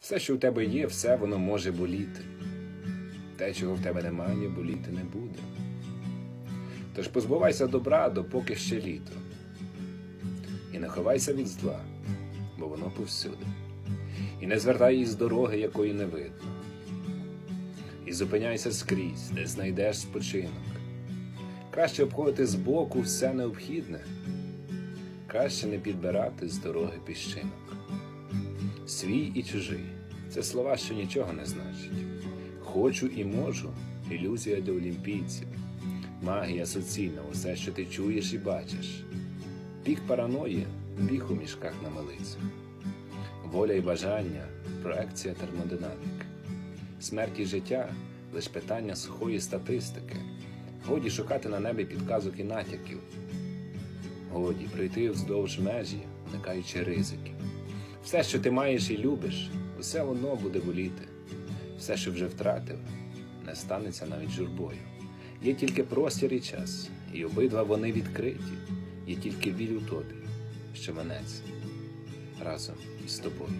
Все, що в тебе є, все воно може боліти. Те, чого в тебе немає, боліти не буде. Тож позбувайся добра, допоки ще літо. І не ховайся від зла, бо воно повсюди. І не звертай її з дороги, якої не видно. І зупиняйся скрізь, де знайдеш спочинок. Краще обходити збоку все необхідне, краще не підбирати з дороги піщинок. Свій і чужий це слова, що нічого не значать. Хочу і можу ілюзія для олімпійців, магія суцільна, усе, що ти чуєш і бачиш. Пік параної біг у мішках на милицю. Воля і бажання проекція термодинаміки. Смерть і життя лиш питання сухої статистики. Годі шукати на небі підказок і натяків. Годі пройти вздовж межі, уникаючи ризиків. Все, що ти маєш і любиш, усе воно буде боліти. Все, що вже втратив, не станеться навіть журбою. Є тільки простір і час, і обидва вони відкриті. Є тільки у тобі, що менець разом із тобою.